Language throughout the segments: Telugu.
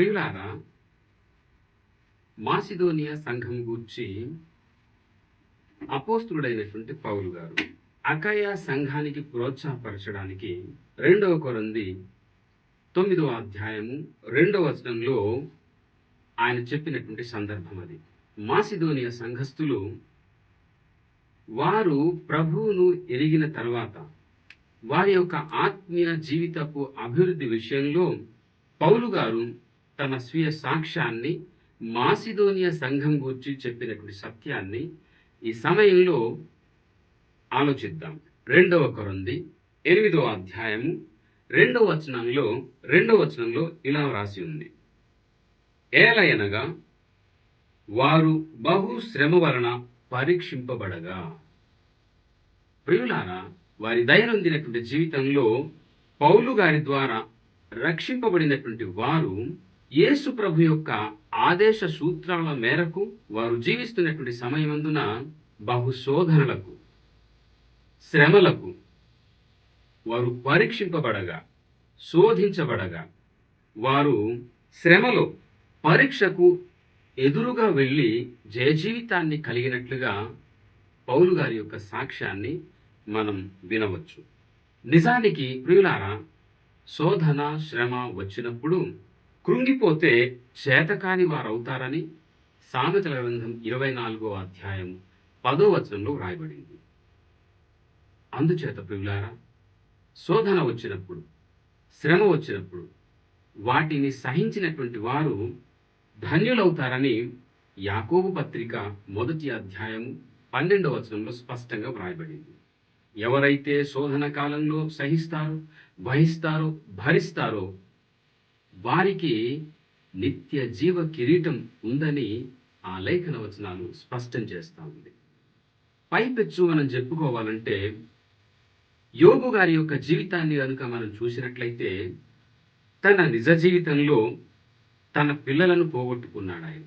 ప్రియులారా మాసిదోనియా సంఘం గూర్చి అపోస్తుడైనటువంటి పౌలు గారు అకయ సంఘానికి ప్రోత్సాహపరచడానికి రెండవ కొరంది తొమ్మిదవ అధ్యాయము రెండవ వచనంలో ఆయన చెప్పినటువంటి సందర్భం అది. మాసిదోనియా సంఘస్థులు వారు ప్రభువును ఎరిగిన తర్వాత వారి యొక్క ఆత్మీయ జీవితపు అభివృద్ధి విషయంలో పౌలు గారు తన స్వీయ సాక్ష్యాన్ని మాసిదోనియా సంఘం గురించి చెప్పినటువంటి సత్యాన్ని ఈ సమయంలో ఆలోచిద్దాం. రెండవ కొరంది ఎనిమిదవ అధ్యాయము రెండవ వచనంలో రెండవ వచనంలో ఇలా వ్రాసి ఉంది. ఏలయనగా వారు బహు శ్రమ వలన పరీక్షింపబడగా. ప్రియులారా వారి దైనందినటువంటి జీవితంలో పౌలు గారి ద్వారా రక్షింపబడినటువంటి వారు యేసు ప్రభు యొక్క ఆదేశ సూత్రాల మేరకు వారు జీవిస్తున్నటువంటి సమయమందున బహు శోధనలకు శ్రమలకు వారు పరీక్షింపబడగా శోధించబడగా వారు శ్రమలో పరీక్షకు ఎదురుగా వెళ్ళి జయజీవితాన్ని కలిగినట్లుగా పౌలు గారి యొక్క సాక్ష్యాన్ని మనం వినవచ్చు. నిజానికి ప్రియులారా శోధన శ్రమ వచ్చినప్పుడు కృంగిపోతే చేతకాని వారవుతారని సామెతల గ్రంథం ఇరవై నాలుగో అధ్యాయం పదో వచనంలో వ్రాయబడింది. అందుచేత ప్రియులారా శోధన వచ్చినప్పుడు శ్రమ వచ్చినప్పుడు వాటిని సహించినటువంటి వారు ధన్యులవుతారని యాకోబు పత్రిక మొదటి అధ్యాయం పన్నెండవ వచనంలో స్పష్టంగా వ్రాయబడింది. ఎవరైతే శోధన కాలంలో సహిస్తారో వహిస్తారో భరిస్తారో వారికి నిత్య జీవ కిరీటం ఉందని ఆ లేఖన వచనాలు స్పష్టం చేస్తూ ఉంది. పైపెచ్చు మనం చెప్పుకోవాలంటే యోగు గారి యొక్క జీవితాన్ని కనుక మనం చూసినట్లయితే తన నిజ జీవితంలో తన పిల్లలను పోగొట్టుకున్నాడు ఆయన.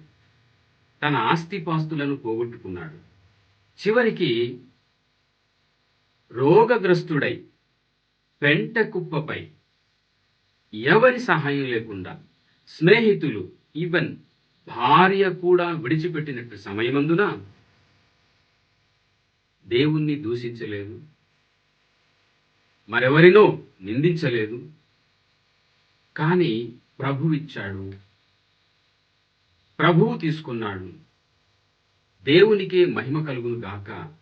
తన ఆస్తిపాస్తులను పోగొట్టుకున్నాడు. చివరికి రోగగ్రస్తుడై పెంట కుప్పపై ఎవరి సహాయం లేకుండా స్నేహితులు ఈవెన్ భార్య కూడా విడిచిపెట్టినట్టు సమయమందున దేవుణ్ణి దూషించలేదు. మరెవరినో నిందించలేదు. కానీ ప్రభు ఇచ్చాడు. ప్రభువు తీసుకున్నాడు. దేవునికే మహిమ కలుగును గాక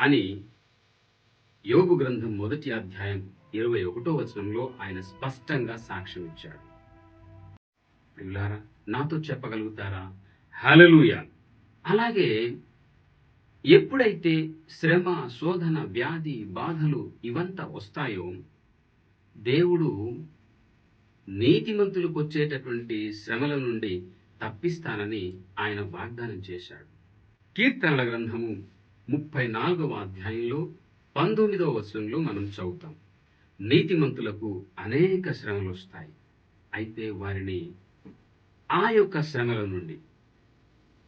అని యోగు గ్రంథం మొదటి అధ్యాయం ఇరవై ఒకటో వచనంలో ఆయన స్పష్టంగా సాక్ష్యం ఇచ్చాడు. నాతో చెప్పగలుగుతారా? హలలుయ అలాగే ఎప్పుడైతే శ్రమ శోధన వ్యాధి బాధలు ఇవంతా వస్తాయో దేవుడు నీతిమంతులకు వచ్చేటటువంటి శ్రమల నుండి తప్పిస్తానని ఆయన వాగ్దానం చేశాడు. కీర్తనల గ్రంథము ముప్పై నాలుగవ అధ్యాయంలో పంతొమ్మిదవ వచనంలో మనం చదువుతాం. నీతిమంతులకు అనేక శ్రమలు వస్తాయి. అయితే వారిని ఆ యొక్క శ్రమల నుండి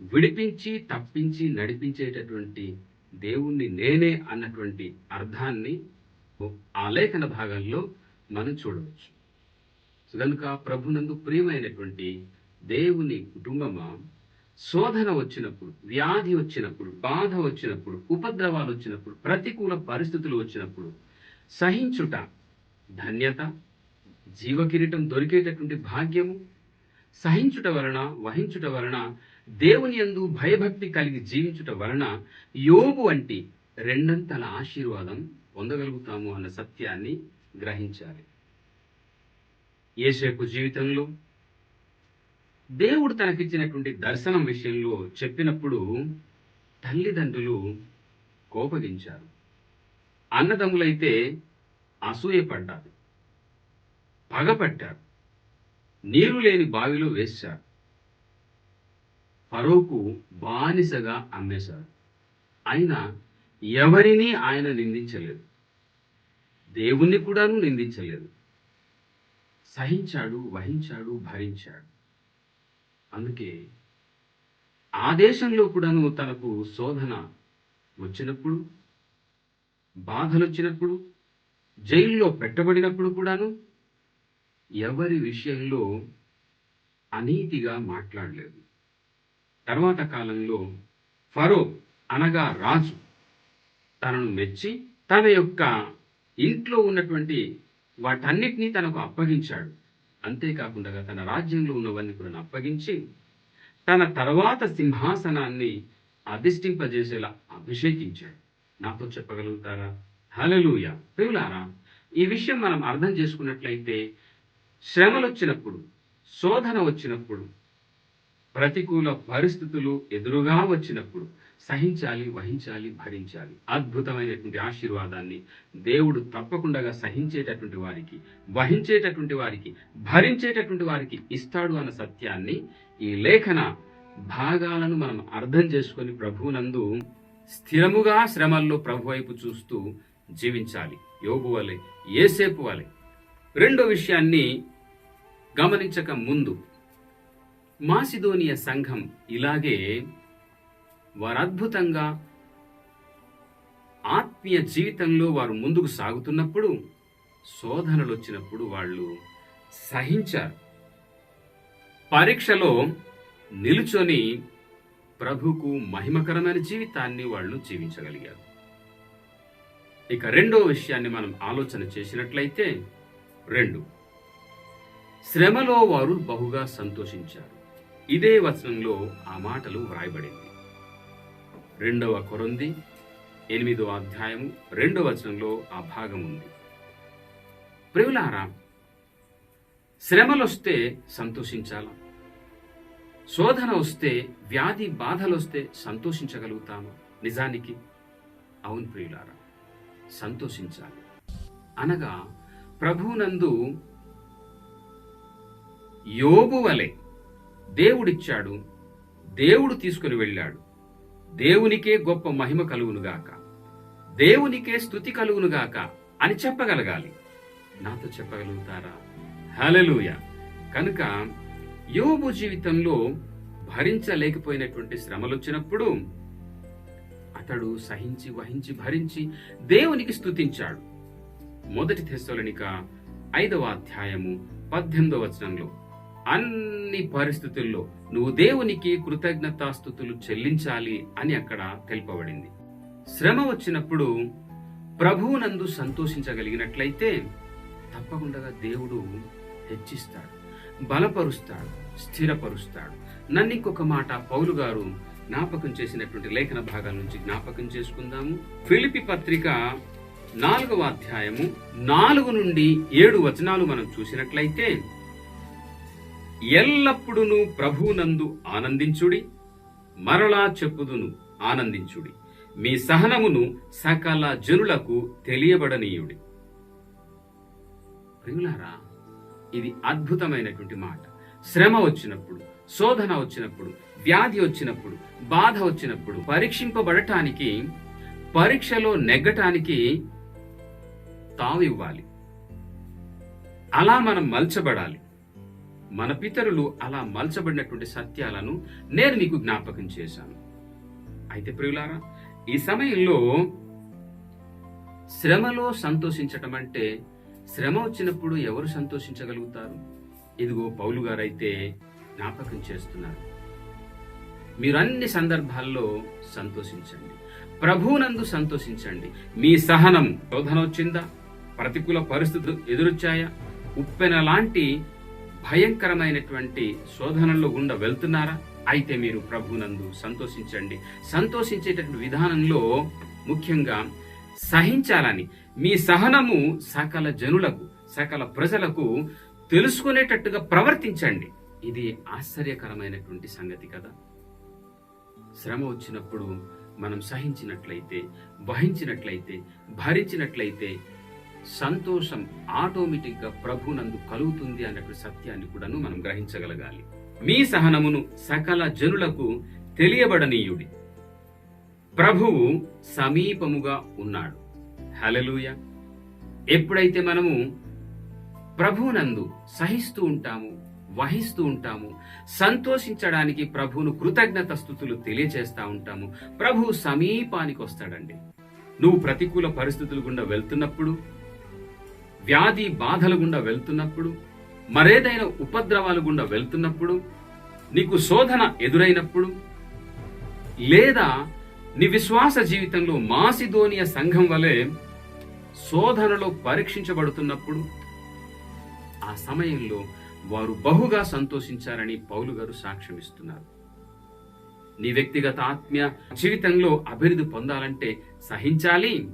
విడిపించి తప్పించి నడిపించేటటువంటి దేవుణ్ణి నేనే అన్నటువంటి అర్థాన్ని ఆ లేఖన భాగంలో మనం చూడవచ్చు. కనుక ప్రభునందు ప్రియమైనటువంటి దేవుని కుటుంబమా శోధన వచ్చినప్పుడు వ్యాధి వచ్చినప్పుడు బాధ వచ్చినప్పుడు ఉపద్రవాలు వచ్చినప్పుడు ప్రతికూల పరిస్థితులు వచ్చినప్పుడు సహించుట ధన్యత జీవకిరీటం దొరికేటటువంటి భాగ్యము సహించుట వలన వహించుట వలన దేవుని యందు భయభక్తి కలిగి జీవించుట వలన యోగు వంటి రెండంతల ఆశీర్వాదం పొందగలుగుతాము అన్న సత్యాన్ని గ్రహించాలి. ఏసేపు జీవితంలో దేవుడు తనకిచ్చినటువంటి దర్శనం విషయంలో చెప్పినప్పుడు తల్లిదండ్రులు కోపగించారు. అన్నదమ్ములైతే అసూయపడ్డారు. పగపట్టారు. నీరు లేని బావిలో వేశారు. ఫరోకు బానిసగా అమ్మేశారు. అయినా ఎవరిని ఆయన నిందించలేదు. దేవుణ్ణి కూడాను నిందించలేదు. సహించాడు వహించాడు భరించాడు. అందుకే ఆ దేశంలో కూడాను తనకు శోధన వచ్చినప్పుడు బాధలు వచ్చినప్పుడు జైల్లో పెట్టబడినప్పుడు కూడాను ఎవరి విషయంలో అనీతిగా మాట్లాడలేదు. తర్వాత కాలంలో ఫరో అనగా రాజు. తనను మెచ్చి తన యొక్క ఇంట్లో ఉన్నటువంటి వాటన్నిటినీ తనకు అప్పగించాడు. అంతేకాకుండా తన రాజ్యంలో ఉన్నవన్నీ కూడా అప్పగించి తన తర్వాత సింహాసనాన్ని అధిష్ఠింపజేసేలా అభిషేకించాడు. నాతో చెప్పగలుగుతారా? హలలుయ ప్రియులారా ఈ విషయం మనం అర్థం చేసుకున్నట్లయితే శ్రమలు వచ్చినప్పుడు శోధన వచ్చినప్పుడు ప్రతికూల పరిస్థితులు ఎదురుగా వచ్చినప్పుడు సహించాలి వహించాలి భరించాలి. అద్భుతమైనటువంటి ఆశీర్వాదాన్ని దేవుడు తప్పకుండా సహించేటటువంటి వారికి వహించేటటువంటి వారికి భరించేటటువంటి వారికి ఇస్తాడు అన్న సత్యాన్ని ఈ లేఖన భాగాలను మనం అర్థం చేసుకొని ప్రభువునందు స్థిరముగా శ్రమల్లో ప్రభు వైపు చూస్తూ జీవించాలి. యోగు వలె ఏసేపు వలె. రెండో విషయాన్ని గమనించక ముందు మాసిదోనియ సంఘం ఇలాగే వారు అద్భుతంగా ఆత్మీయ జీవితంలో వారు ముందుకు సాగుతున్నప్పుడు శోధనలు వచ్చినప్పుడు వాళ్ళు సహించారు. పరీక్షలో నిలుచొని ప్రభుకు మహిమకరమైన జీవితాన్ని వాళ్ళు జీవించగలిగారు. ఇక రెండో విషయాన్ని మనం ఆలోచన చేసినట్లయితే రెండు. శ్రమలో వారు బహుగా సంతోషించారు. ఇదే వచనంలో ఆ మాటలు వ్రాయబడింది. రెండవ కొరంది ఎనిమిదో అధ్యాయము రెండవ వచనంలో ఆ భాగం ఉంది. ప్రియులారా శ్రమలొస్తే సంతోషించాలా. శోధన వస్తే వ్యాధి బాధలు వస్తే సంతోషించగలుగుతామా? నిజానికి అవును ప్రియులారా. సంతోషించాలి. అనగా ప్రభువునందు యోబు వలె దేవుడిచ్చాడు దేవుడు తీసుకుని వెళ్ళాడు. దేవునికే గొప్ప మహిమ కలుగునుగాక దేవునికే స్థుతి కలుగునుగాక అని చెప్పగలగాలి. నాతో చెప్పగలుగుతారా? హలలుయ కనుక యోబు జీవితంలో భరించలేకపోయినటువంటి శ్రమలు వచ్చినప్పుడు అతడు సహించి వహించి భరించి దేవునికి స్థుతించాడు మొదటి తెస్సలనిక ఐదవ అధ్యాయము పద్దెనిమిదవ వచనంలో అన్ని పరిస్థితుల్లో నువ్వు దేవునికి కృతజ్ఞతాస్థుతులు చెల్లించాలి అని అక్కడ తెలుపబడింది. శ్రమ వచ్చినప్పుడు ప్రభువునందు సంతోషించగలిగినట్లయితే తప్పకుండా దేవుడు హెచ్చిస్తాడు బలపరుస్తాడు స్థిరపరుస్తాడు. నన్ను ఇంకొక మాట పౌలు గారు జ్ఞాపకం చేసినటువంటి లేఖన భాగాల నుంచి జ్ఞాపకం చేసుకుందాము. ఫిలిపి పత్రిక నాలుగవ అధ్యాయము నాలుగు నుండి ఏడు వచనాలు మనం చూసినట్లయితే ఎల్లప్పుడును ప్రభువునందు ఆనందించుడి మరలా చెప్పుదును ఆనందించుడి. మీ సహనమును సకల జనులకు తెలియబడనీయుడి. ప్రియులారా ఇది అద్భుతమైనటువంటి మాట. శ్రమ వచ్చినప్పుడు శోధన వచ్చినప్పుడు వ్యాధి వచ్చినప్పుడు బాధ వచ్చినప్పుడు పరీక్షింపబడటానికి పరీక్షలో నెగ్గటానికి తావు ఇవ్వాలి. అలా మనం మలచబడాలి. మన పితరులు అలా మలచబడినటువంటి సత్యాలను నేను మీకు జ్ఞాపకం చేశాను. అయితే ప్రియులారా ఈ సమయంలో శ్రమలో సంతోషించటం అంటే శ్రమ వచ్చినప్పుడు ఎవరు సంతోషించగలుగుతారు? ఇదిగో పౌలు గారైతే జ్ఞాపకం చేస్తున్నారు. మీరు అన్ని సందర్భాల్లో సంతోషించండి. ప్రభువునందు సంతోషించండి. మీ సహనం శోధన వచ్చిందా ప్రతికూల పరిస్థితులు ఎదురొచ్చాయా? ఉప్పెన లాంటి భయంకరమైనటువంటి శోధనల్లో గుండా వెళ్తున్నారా? అయితే మీరు ప్రభునందు సంతోషించండి. సంతోషించేటటువంటి విధానంలో ముఖ్యంగా సహించాలని మీ సహనము సకల జనులకు సకల ప్రజలకు తెలుసుకునేటట్టుగా ప్రవర్తించండి. ఇది ఆశ్చర్యకరమైనటువంటి సంగతి కదా? శ్రమ వచ్చినప్పుడు మనం సహించినట్లయితే వహించినట్లయితే భరించినట్లయితే సంతోషం ఆటోమేటిక్గా ప్రభునందు కలుగుతుంది అన్నటువంటి సత్యాన్ని కూడాను మనం గ్రహించగలగాలి. మీ సహనమును సకల జనులకు తెలియబడనీయుడి. ప్రభువు సమీపముగా ఉన్నాడు. హలలుయ ఎప్పుడైతే మనము ప్రభువునందు సహిస్తూ ఉంటాము వహిస్తూ ఉంటాము. సంతోషించడానికి ప్రభువును కృతజ్ఞత స్థుతులు తెలియజేస్తూ ఉంటాము. ప్రభు సమీపానికి వస్తాడండి. నువ్వు ప్రతికూల పరిస్థితులు గుండా వెళ్తున్నప్పుడు వ్యాధి బాధల గుండా వెళ్తున్నప్పుడు మరేదైనా ఉపద్రవాలు గుండా వెళ్తున్నప్పుడు నీకు శోధన ఎదురైనప్పుడు లేదా నీ విశ్వాస జీవితంలో మాసిధోనియ సంఘం వలె శోధనలో పరీక్షించబడుతున్నప్పుడు ఆ సమయంలో వారు బహుగా సంతోషించారని పౌలు గారు సాక్ష్యమిస్తున్నారు నీ వ్యక్తిగత ఆత్మీయ జీవితంలో అభివృద్ధి పొందాలంటే సహించాలి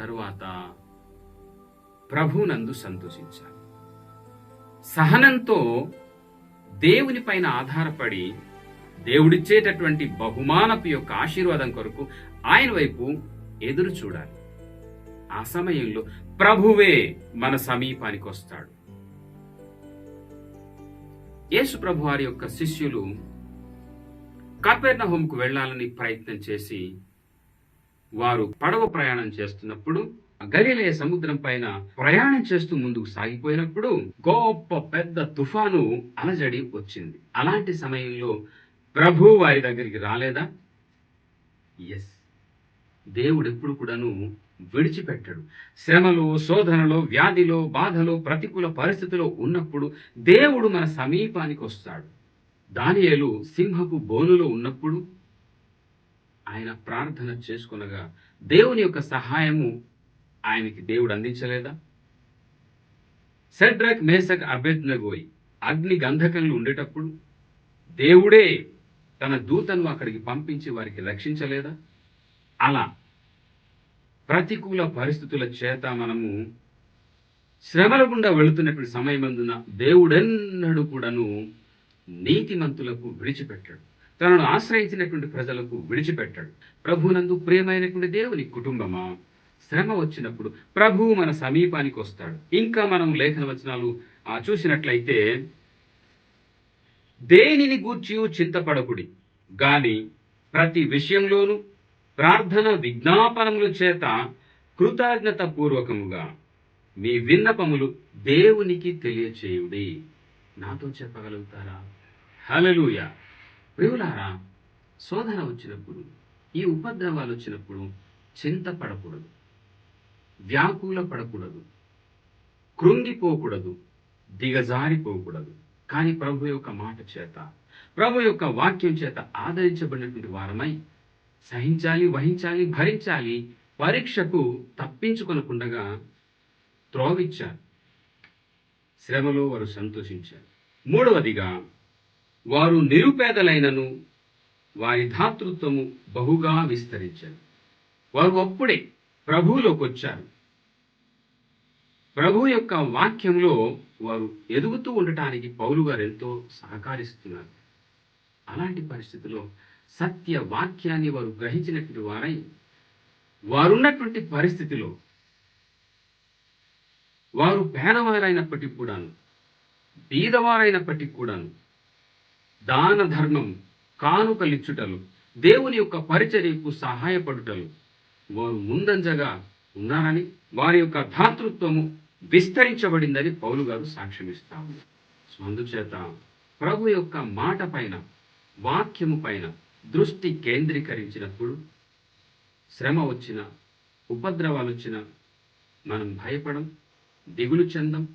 తరువాత ప్రభునందు సంతోషించాలి. సహనంతో దేవుని పైన ఆధారపడి దేవుడిచ్చేటటువంటి బహుమానపు యొక్క ఆశీర్వాదం కొరకు ఆయన వైపు ఎదురు చూడాలి. ఆ సమయంలో ప్రభువే మన సమీపానికి వస్తాడు. యేసు ప్రభు వారి యొక్క శిష్యులు కపెర్నహోంకు వెళ్ళాలని ప్రయత్నం చేసి వారు పడవ ప్రయాణం చేస్తున్నప్పుడు గలిలే సముద్రం పైన ప్రయాణం చేస్తూ ముందుకు సాగిపోయినప్పుడు గొప్ప పెద్ద తుఫాను అలజడి వచ్చింది. అలాంటి సమయంలో ప్రభు వారి దగ్గరికి రాలేదా? ఎస్ దేవుడు ఎప్పుడు కూడాను విడిచిపెట్టడు. శ్రమలో శోధనలో వ్యాధిలో బాధలో ప్రతికూల పరిస్థితిలో ఉన్నప్పుడు దేవుడు మన సమీపానికి వస్తాడు. దానియలు సింహపు బోనులో ఉన్నప్పుడు ఆయన ప్రార్థన చేసుకునగా దేవుని యొక్క సహాయము ఆయనకి దేవుడు అందించలేదా? సెడ్రక్ మేసక్ అభ్యర్థనగోయి అగ్ని గంధకంలో ఉండేటప్పుడు దేవుడే తన దూతను అక్కడికి పంపించి వారికి రక్షించలేదా? అలా ప్రతికూల పరిస్థితుల చేత మనము శ్రమల గుండా వెళుతున్నటువంటి సమయమందున దేవుడెన్నడు కూడాను నీతిమంతులకు విడిచిపెట్టాడు. తనను ఆశ్రయించినటువంటి ప్రజలకు విడిచిపెట్టాడు. ప్రభునందు ప్రియమైనటువంటి దేవుని కుటుంబమా శ్రమ వచ్చినప్పుడు ప్రభువు మన సమీపానికి వస్తాడు. ఇంకా మనం లేఖన వచనాలు ఆ, చూసినట్లయితే దేనిని గూర్చి చింతపడకుడి. గాని ప్రతి విషయంలోనూ ప్రార్థన విజ్ఞాపనముల చేత కృతజ్ఞత పూర్వకముగా మీ విన్నపములు దేవునికి తెలియచేయుడి. నాతో చెప్పగలుగుతారా? హలలుయ ప్రియులారా శోధన వచ్చినప్పుడు ఈ ఉపద్రవాలు వచ్చినప్పుడు చింతపడకూడదు. వ్యాకుల పడకూడదు కృంగిపోకూడదు. దిగజారిపోకూడదు. కానీ ప్రభు యొక్క మాట చేత ప్రభు యొక్క వాక్యం చేత ఆదరించబడినటువంటి వారమై సహించాలి వహించాలి భరించాలి పరీక్షకు తప్పించుకొనకుండగా త్రోవిచ్చారు. శ్రమలో వారు సంతోషించారు. మూడవదిగా వారు నిరుపేదలైనను వారి ధాతృత్వము బహుగా విస్తరించారు. వారు అప్పుడే ప్రభువులోకి వచ్చారు ప్రభు యొక్క వాక్యంలో వారు ఎదుగుతూ ఉండటానికి పౌలు గారు ఎంతో సహకరిస్తున్నారు. అలాంటి పరిస్థితిలో సత్య వాక్యాన్ని వారు గ్రహించినటువంటి వారై వారున్నటువంటి పరిస్థితిలో వారు పేదవారైనప్పటికీ కూడాను బీదవారైనప్పటికీ కూడాను దాన ధర్మం కానుకలిచ్చుటలు దేవుని యొక్క పరిచర్యకు సహాయపడుటలు వారు ముందంజగా ఉన్నారని వారి యొక్క ధాతృత్వము విస్తరించబడిందని పౌలు గారు సాక్ష్యమిస్తాము. అందుచేత ప్రభు యొక్క మాట పైన వాక్యము పైన దృష్టి కేంద్రీకరించినప్పుడు శ్రమ వచ్చిన ఉపద్రవాలు వచ్చిన మనం భయపడం దిగులు చెందం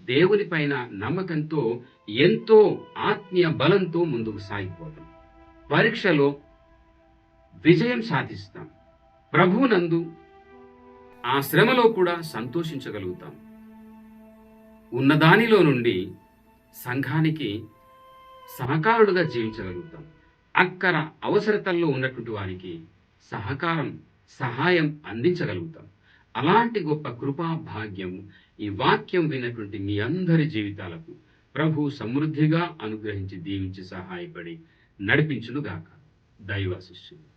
దేవుని పైన నమ్మకంతో ఎంతో ఆత్మీయ బలంతో ముందుకు సాగిపోతాం. పరీక్షలో విజయం సాధిస్తాం. ప్రభునందు ఆ శ్రమలో కూడా సంతోషించగలుగుతాం. ఉన్నదానిలో నుండి సంఘానికి సహకారుడుగా జీవించగలుగుతాం. అక్కర అవసరతల్లో ఉన్నటువంటి వారికి సహకారం సహాయం అందించగలుగుతాం. అలాంటి గొప్ప కృపా భాగ్యం ఈ వాక్యం విన్నటువంటి మీ అందరి జీవితాలకు ప్రభు సమృద్ధిగా అనుగ్రహించి దీవించి సహాయపడి నడిపించునుగాక. దైవాశిష్యులు